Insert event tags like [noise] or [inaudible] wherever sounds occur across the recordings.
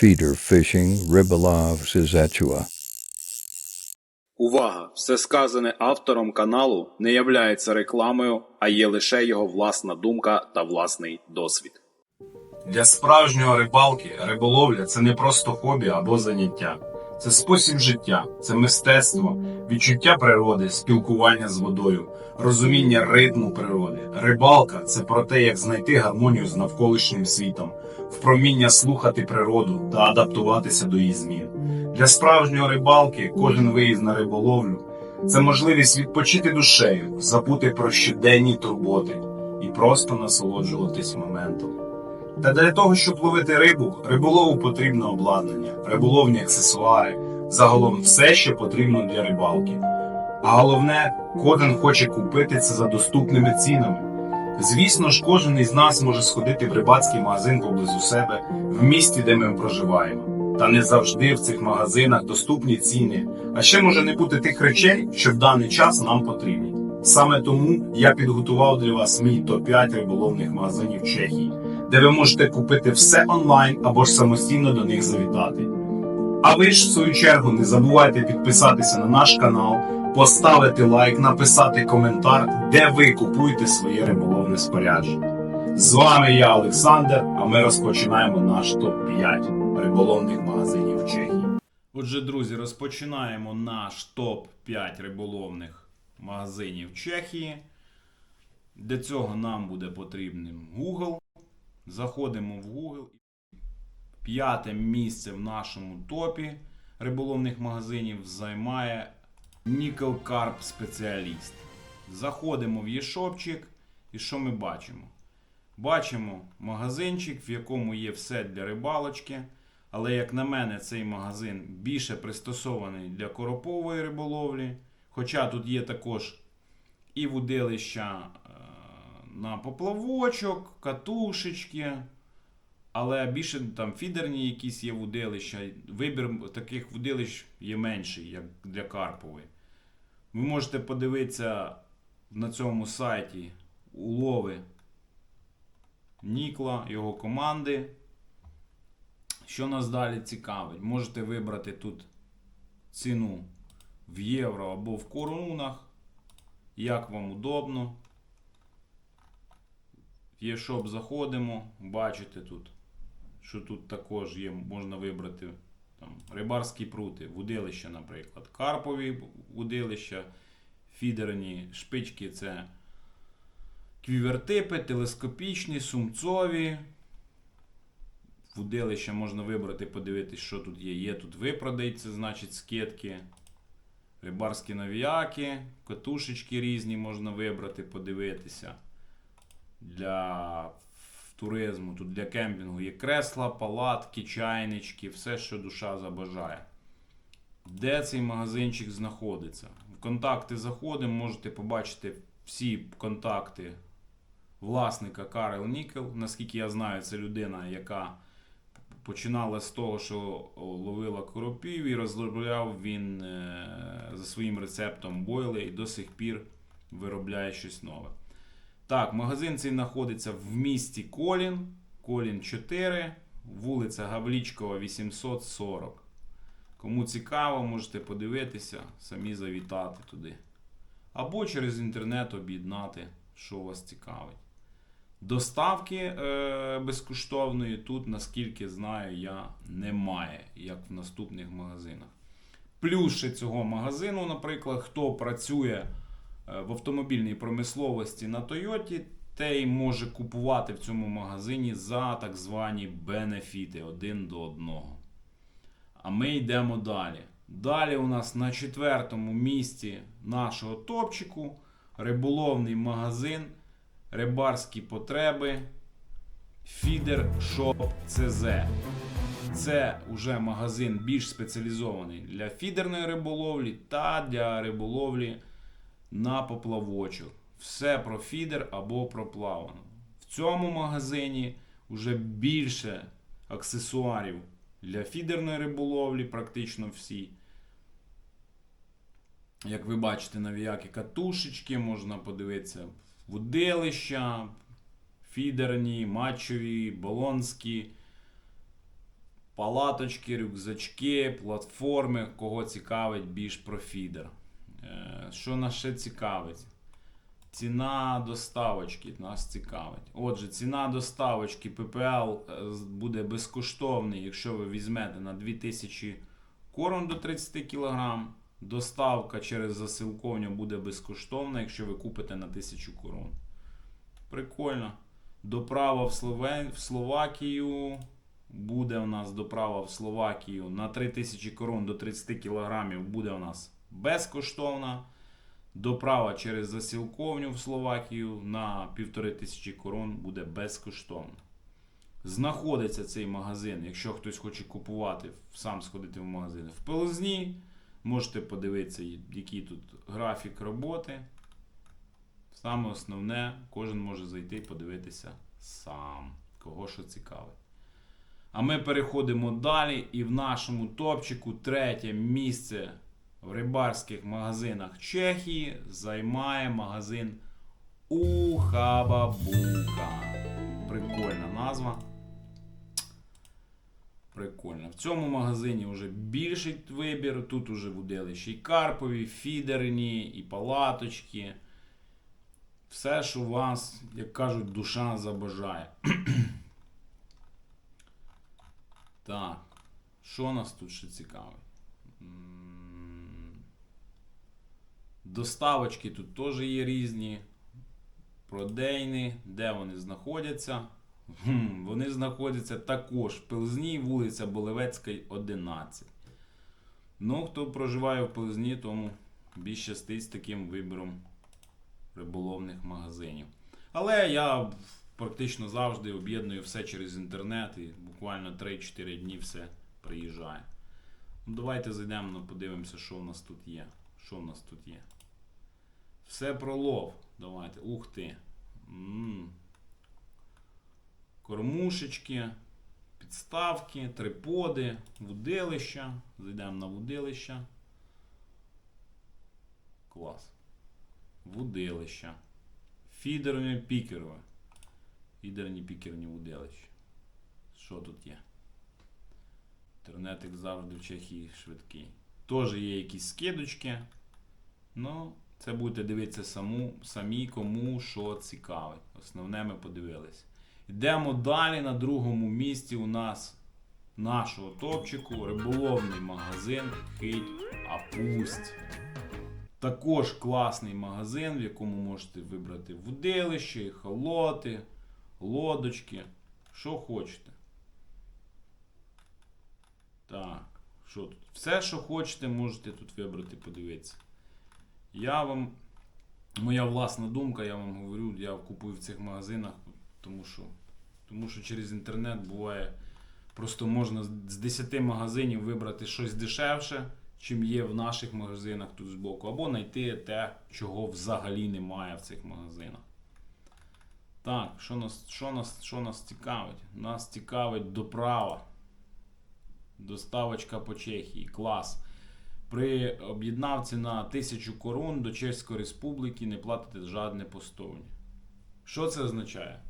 Feeder Fishing, Ribalav, Sizetua. Увага! Все сказане автором каналу не являється рекламою, а є лише його власна думка та власний досвід. Для справжнього рибалки риболовля це не просто хобі або заняття. Це спосіб життя, це мистецтво, відчуття природи, спілкування з водою, розуміння ритму природи. Рибалка це про те, як знайти гармонію з навколишнім світом, впроміння слухати природу та адаптуватися до її змін. Для справжнього рибалки кожен виїзд на риболовлю це можливість відпочити душею, забути про щоденні турботи і просто насолоджуватись моментом. Та для того, щоб ловити рибу, риболову потрібно обладнання, риболовні аксесуари, загалом все, що потрібно для рибалки. А головне, кожен хоче купити це за доступними цінами. Звісно ж, кожен із нас може сходити в рибацький магазин поблизу себе в місті, де ми проживаємо. Та не завжди в цих магазинах доступні ціни, а ще може не бути тих речей, що в даний час нам потрібні. Саме тому я підготував для вас мій топ-5 риболовних магазинів Чехії, де ви можете купити все онлайн або ж самостійно до них завітати. А ви ж, в свою чергу, не забувайте підписатися на наш канал, поставити лайк, написати коментар, де ви купуєте своє риболовне спорядження. З вами я, Олександр, а ми розпочинаємо наш топ-5 риболовних магазинів Чехії. Отже, друзі, розпочинаємо наш топ-5 риболовних магазинів Чехії. Для цього нам буде потрібним Google. Заходимо в Google. П'яте місце в нашому топі риболовних магазинів займає Nickel Carp Specialist. Заходимо в єшопчик і що ми бачимо? Бачимо магазинчик, в якому є все для рибалочки. Але, як на мене, цей магазин більше пристосований для коропової риболовлі. Хоча тут є також і вудилища е, на поплавочок, катушечки. Але більше там фідерні якісь є вудилища. Вибір таких вудилищ є менший, як для карпової. Ви можете подивитися на цьому сайті улови Нікла, його команди. Що нас далі цікавить? Можете вибрати тут ціну в євро або в коронах, як вам удобно. В eShop заходимо, бачите тут, що тут також є, можна вибрати там, рибарські прути, вудилища, наприклад, карпові вудилища, фідерні шпички це квівертипи, телескопічні, сумцові. Вудилища можна вибрати, подивитись, що тут є. Є тут випродай, це значить скидки. Рибарські навіяки, катушечки різні можна вибрати, подивитися. Для туризму, тут для кемпінгу є кресла, палатки, чайнички, все, що душа забажає. Де цей магазинчик знаходиться? В контакти заходимо, можете побачити всі контакти власника Карел Нікел. Наскільки я знаю, це людина, яка починала з того, що ловила коропів і розробляв він е, за своїм рецептом бойли і до сих пір виробляє щось нове. Так, магазин цей знаходиться в місті Колін, Колін 4, вулиця Гавлічкова, 840. Кому цікаво, можете подивитися, самі завітати туди. Або через інтернет об'єднати, що вас цікавить. Доставки е, безкоштовної тут, наскільки знаю, я немає, як в наступних магазинах. Плюс цього магазину, наприклад, хто працює в автомобільній промисловості на Тойоті, той може купувати в цьому магазині за так звані бенефіти один до одного. А ми йдемо далі. Далі у нас на четвертому місці нашого топчику риболовний магазин рибарські потреби Feeder Shop CZ. Це вже магазин більш спеціалізований для фідерної риболовлі та для риболовлі на поплавочок. Все про фідер або про плавану. В цьому магазині вже більше аксесуарів для фідерної риболовлі, практично всі. Як ви бачите, навіякі катушечки, можна подивитися вудилища, фідерні, матчові, болонські, Палаточки, рюкзачки, платформи, кого цікавить більш про фідер. Е, Що нас ще цікавить? Ціна доставочки нас цікавить. Отже, ціна доставочки ППЛ е, буде безкоштовний, якщо ви візьмете на 2000 корм до 30 кг. Доставка через засилковню буде безкоштовна, якщо ви купите на 1000 корон. Прикольно. Доправа в, Словен... в Словакію. Буде у нас доправа в Словакію на 3000 корон до 30 кг буде у нас безкоштовна. Доправа через засілковню в Словакію на 1500 корон буде безкоштовно. Знаходиться цей магазин, якщо хтось хоче купувати, сам сходити в магазин в Пелезні. Можете подивитися, який тут графік роботи. Саме основне, кожен може зайти і подивитися сам, кого що цікавить. А ми переходимо далі, і в нашому топчику третє місце в рибарських магазинах Чехії займає магазин Ухабабука. Прикольна назва. Прикольно. В цьому магазині вже більший вибір. Тут уже вуделища і карпові, фідерні, і палаточки. Все, що вас, як кажуть, душа забажає. [clears throat] так. Що нас тут ще цікавить? Доставочки тут теж є різні. Продейни, де вони знаходяться? Вони знаходяться також в Пилзні, вулиця Болевецька, 11. Ну, хто проживає в Пилзні, тому більш щастить з таким вибором риболовних магазинів. Але я практично завжди об'єдную все через інтернет і буквально 3-4 дні все приїжджає. Ну, давайте зайдемо, подивимося, що в нас тут є. Що в нас тут є? Все про лов. Давайте. Ух ти. м Кормушечки, підставки, триподи, вудилища. Зайдемо на вудилища. Клас. Вудилища. Фідерні пікерове. Фідерні пікерні вудилища. Що тут є? Інтернет, завжди, в Чехії швидкий. Теж є якісь скидочки. Ну, це будете дивитися саму, самі, кому що цікавить. Основне ми подивилися. Йдемо далі. На другому місці у нас нашого топчику риболовний магазин Хить Апусть. Також класний магазин, в якому можете вибрати вудилище, холоти, лодочки, що хочете. Так, що тут? Все, що хочете, можете тут вибрати, подивитися. Я вам, моя власна думка, я вам говорю, я купую в цих магазинах, тому що, тому що через інтернет буває, просто можна з з 10 магазинів вибрати щось дешевше, чим є в наших магазинах тут збоку, або знайти те, чого взагалі немає в цих магазинах. Так, що нас, що нас, що нас цікавить? Нас цікавить доправа. Доставочка по Чехії. Клас. При об'єднавці на 1000 корон до Чеської Республіки не платите жодне постовні. Що це означає?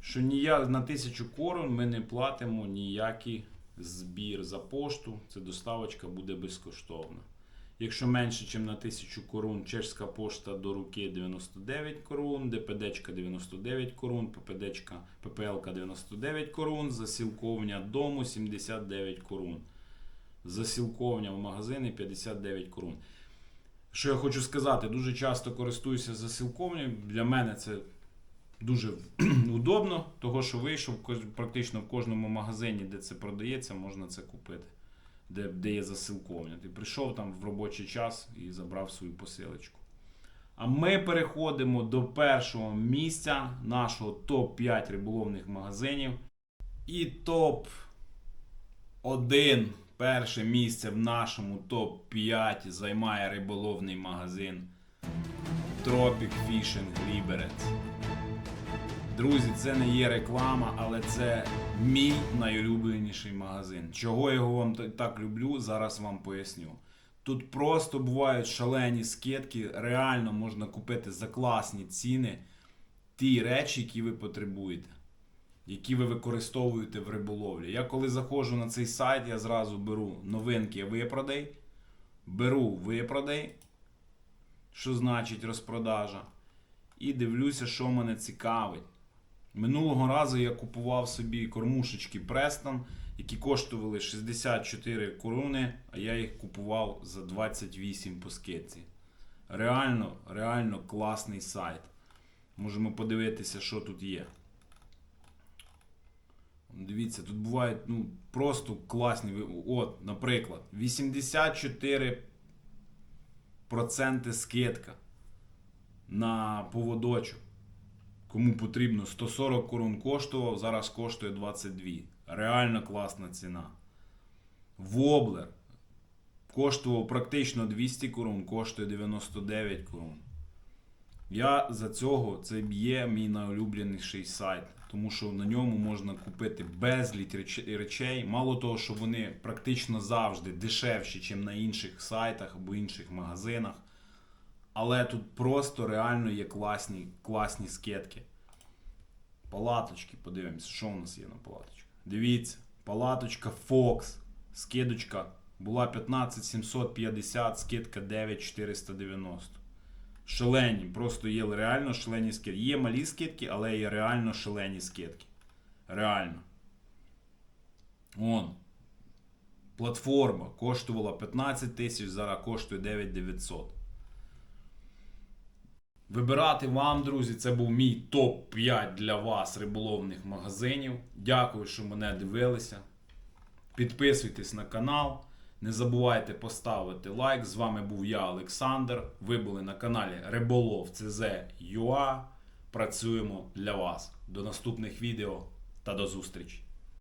Що ніяк на 1000 корон ми не платимо ніякий збір за пошту. Це доставочка буде безкоштовна. Якщо менше, ніж на 1000 корун, чешська пошта до руки 99 корун, ДПДчка 99 корун, ППДчка, ППЛка 99 корун, засілковня дому 79 корун. Засілковня в магазини 59 корун. Що я хочу сказати, дуже часто користуюся засілковнею. Для мене це дуже [clears throat] удобно, того що вийшов практично в кожному магазині, де це продається, можна це купити. Де, де є засилковня. Ти прийшов там в робочий час і забрав свою посилочку. А ми переходимо до першого місця нашого топ-5 риболовних магазинів. І топ-1 перше місце в нашому топ-5 займає риболовний магазин Tropic Fishing Liberec. Друзі, це не є реклама, але це мій найулюбленіший магазин. Чого я його вам так люблю, зараз вам поясню. Тут просто бувають шалені скидки, реально можна купити за класні ціни ті речі, які ви потребуєте. Які ви використовуєте в риболовлі. Я коли заходжу на цей сайт, я зразу беру новинки випродай, беру випродай, що значить розпродажа, і дивлюся, що мене цікавить. Минулого разу я купував собі кормушечки Престон, які коштували 64 корони, а я їх купував за 28 по скидці. Реально, реально класний сайт. Можемо подивитися, що тут є. Дивіться, тут бувають ну, просто класні. От, наприклад, 84% скидка на поводочок. Кому потрібно 140 корон коштував, зараз коштує 22. Реально класна ціна. Воблер коштував практично 200 корон, коштує 99 корон. Я за цього це є мій найулюбленіший сайт, тому що на ньому можна купити безліч реч- речей. Мало того, що вони практично завжди дешевші, ніж на інших сайтах або інших магазинах. Але тут просто реально є класні, класні скидки. Палаточки, подивимося, що у нас є на палаточках. Дивіться, палаточка Fox. Скидочка була 15750, скидка 9490. Шалені, просто є реально шалені скидки. Є малі скидки, але є реально шалені скидки. Реально. Вон. Платформа коштувала 15 тисяч, зараз коштує 9900. Вибирати вам, друзі, це був мій топ-5 для вас риболовних магазинів. Дякую, що мене дивилися. Підписуйтесь на канал. Не забувайте поставити лайк. З вами був я, Олександр. Ви були на каналі Риболов CZ.ua. Працюємо для вас. До наступних відео та до зустрічі!